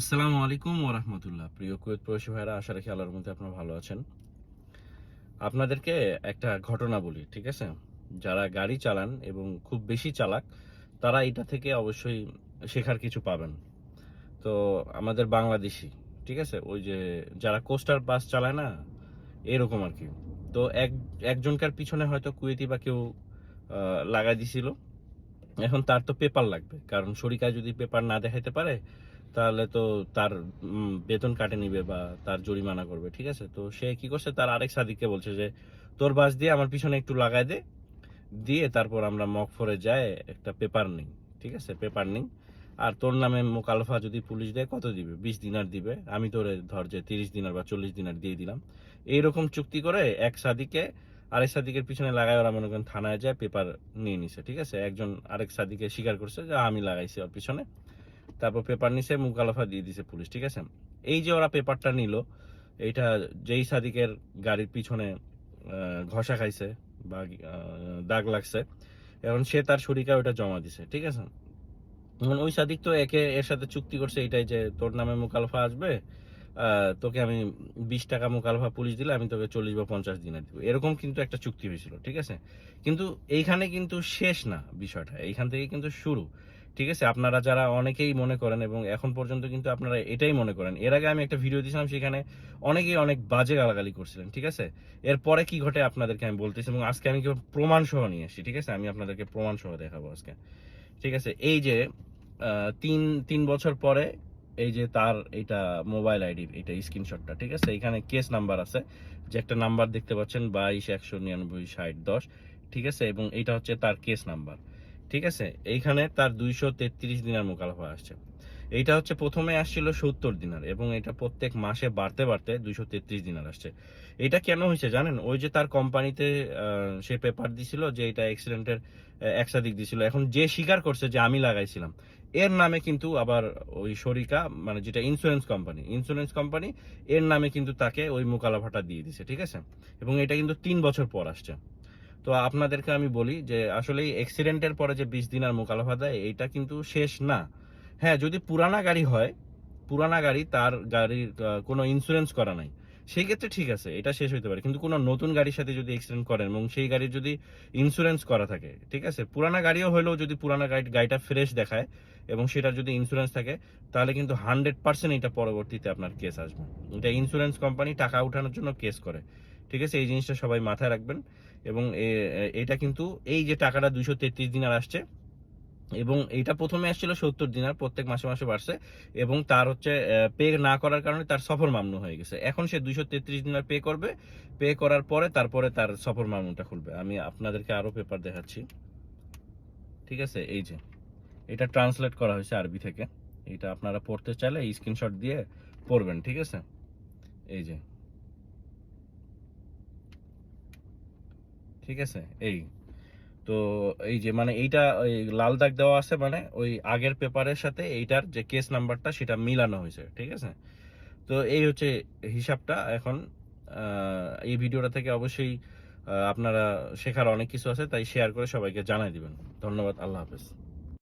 আসসালামু আলাইকুম ওরহমতুল্লাহ প্রিয় কুয়েত প্রবাসী ভাইরা আশা রাখি আল্লাহর মধ্যে আপনারা ভালো আছেন। আপনাদেরকে একটা ঘটনা বলি, ঠিক আছে? যারা গাড়ি চালান এবং খুব বেশি চালাক, তারা এটা থেকে অবশ্যই শেখার কিছু পাবেন। তো আমাদের বাংলাদেশি, ঠিক আছে? ওই যে যারা কোস্টার বাস চালায় না, এরকম আর কি। তো এক, একজনকার পিছনে হয়তো কুয়েতি বা কেউ লাগাই দিছিল। এখন তার তো পেপার লাগবে, কারণ শরিকায় যদি পেপার না দেখাইতে পারে তাহলে তো তার বেতন কাটে নিবে বা তার জরিমানা করবে, ঠিক আছে? তো সে কি করছে? তার আরেক সাদিককে বলছে যে, তোর বাস দিয়ে আমার পিছনে একটু লাগাই দে। দিয়ে তারপর আমরা মকফরে যাই, একটা পেপার নিই, ঠিক আছে? পেপার নিই। আর তোর নামে মোকালফা যদি পুলিশ দেয়, কত দিবে? বিশ দিনার দিবে। আমি তোরে ধর যে তিরিশ দিনার বা চল্লিশ দিনার দিয়ে দিলাম। এইরকম চুক্তি করে এক সাদিকে আরেক সাদিকের পিছনে লাগায়, ওরা মনে করেন থানায় যায়, পেপার নিয়ে নিছে, ঠিক আছে? একজন আরেক সাদিকে স্বীকার করছে যে, আমি লাগাইছি ওর পিছনে। তারপর পেপার নিছে মুকালাফা দিয়ে দিছে পুলিশ ঠিক আছে? এই যে ওরা পেপারটা নিল, এইটা যেই সাদিকের গাড়ির পিছনে ঘষা খাইছে বা দাগ লাগছে, এখন সে তার শরিকা ওটা জমা দিছে, ঠিক আছে? এখন ওই সাদিক তো একে এর সাথে চুক্তি করছে এটাই যে তোর নামে মুকালফা আসবে তোকে আমি বিশ টাকা মুকালফা পুলিশ দিলে আমি তোকে চল্লিশ বা পঞ্চাশ দিনে দিব। এরকম কিন্তু একটা চুক্তি হয়েছিল, ঠিক আছে? কিন্তু এইখানে কিন্তু শেষ না বিষয়টা, এইখান থেকে কিন্তু শুরু। ঠিক আছে? আপনারা যারা অনেকেই মনে করেন এবং এখন পর্যন্ত কিন্তু আপনারা এটাই মনে করেন। এর আগে আমি একটা ভিডিও দিয়েছিলাম সেখানে অনেকেই অনেক বাজে গালাগালি করছিলেন, ঠিক আছে? এরপরে কি ঘটে আপনাদেরকে আমি বলতেছি এবং আজকে আমি প্রমাণ সহ নিয়ে এসেছি ঠিক আছে? আমি আপনাদেরকে প্রমাণ সহ দেখাবো আজকে। ঠিক আছে? এই যে তিন তিন বছর পরে এই যে তার এটা মোবাইল আইডির এটা স্ক্রিনশটটা, ঠিক আছে? এখানে কেস নাম্বার আছে, যে একটা নাম্বার দেখতে পাচ্ছেন বাইশ, একশো, নিরানব্বই, ষাট, দশ, ঠিক আছে? এবং এটা হচ্ছে তার কেস নাম্বার। ঠিক আছে? এইখানে তার দুইশো তেত্রিশ দিনের মোকালফা আসছে। এইটা হচ্ছে প্রথমে আসছিল সত্তর দিনার এবং এটা প্রত্যেক মাসে বাড়তে বাড়তে দুইশো তেত্রিশ দিনার আসছে। এটা কেন হয়েছে জানেন? ওই যে তার কোম্পানিতে সে পেপার দিছিল যে এটা অ্যাক্সিডেন্টের একসাদিক দিছিল। এখন যে স্বীকার করছে যে আমি লাগাইছিলাম, এর নামে কিন্তু আবার ওই শরিকা মানে যেটা ইন্স্যুরেন্স কোম্পানি ইন্স্যুরেন্স কোম্পানি এর নামে কিন্তু তাকে ওই মোকালাফাটা দিয়ে দিছে, ঠিক আছে? এবং এটা কিন্তু তিন বছর পর আসছে। তো আপনাদেরকে আমি বলি যে আসলে অ্যাক্সিডেন্টের পরে যে বিশ দিন আর মোকালাফা দেয়, এইটা কিন্তু শেষ না। হ্যাঁ যদি পুরানা গাড়ি হয়, পুরানা গাড়ি তার গাড়ির কোনো ইন্স্যুরেন্স করা নাই, সেই ক্ষেত্রে ঠিক আছে, এটা শেষ হতে পারে। কিন্তু কোনো নতুন গাড়ির সাথে যদি অ্যাক্সিডেন্ট করেন এবং সেই গাড়ির যদি ইন্স্যুরেন্স করা থাকে, ঠিক আছে? পুরানা গাড়িও হলেও যদি পুরানা গাড়ি, গাড়িটা ফ্রেশ দেখায় এবং সেটার যদি ইন্স্যুরেন্স থাকে, তাহলে কিন্তু হান্ড্রেড পার্সেন্ট এটা পরবর্তীতে আপনার কেস আসবে। এটা ইন্স্যুরেন্স কোম্পানি টাকা উঠানোর জন্য কেস করে। ঠিক আছে? এই জিনিসটা সবাই মাথায় রাখবেন। এবং এটা কিন্তু এই যে টাকাটা দুইশো তেত্রিশ দিন আর আসছে, এবং এইটা প্রথমে আসছিল সত্তর দিনার প্রত্যেক মাসে মাসে বাড়ছে, এবং তার হচ্ছে পে না করার কারণে তার সফর মামনু হয়ে গেছে। এখন সে দুইশো তেত্রিশ দিনার পে করবে। পে করার পরে তারপরে তার সফর মামনুটা খুলবে। আমি আপনাদেরকে আরও পেপার দেখাচ্ছি। ঠিক আছে? এই যে, এটা ট্রান্সলেট করা হয়েছে আরবি থেকে। এটা আপনারা পড়তে চাইলে স্ক্রিনশট দিয়ে পড়বেন। ঠিক আছে? এই যে ঠিক আছে? এই। তো এই যে মানে এইটা ওই লাল দাগ দেওয়া আছে মানে ওই আগের পেপারের সাথে এইটার যে কেস নাম্বারটা সেটা মিলানো হয়েছে, ঠিক আছে? তো এই হচ্ছে হিসাবটা। এখন এই ভিডিওটা থেকে অবশ্যই আপনারা শেখার অনেক কিছু আছে, তাই শেয়ার করে সবাইকে জানাই দিবেন। ধন্যবাদ, আল্লাহ হাফেজ।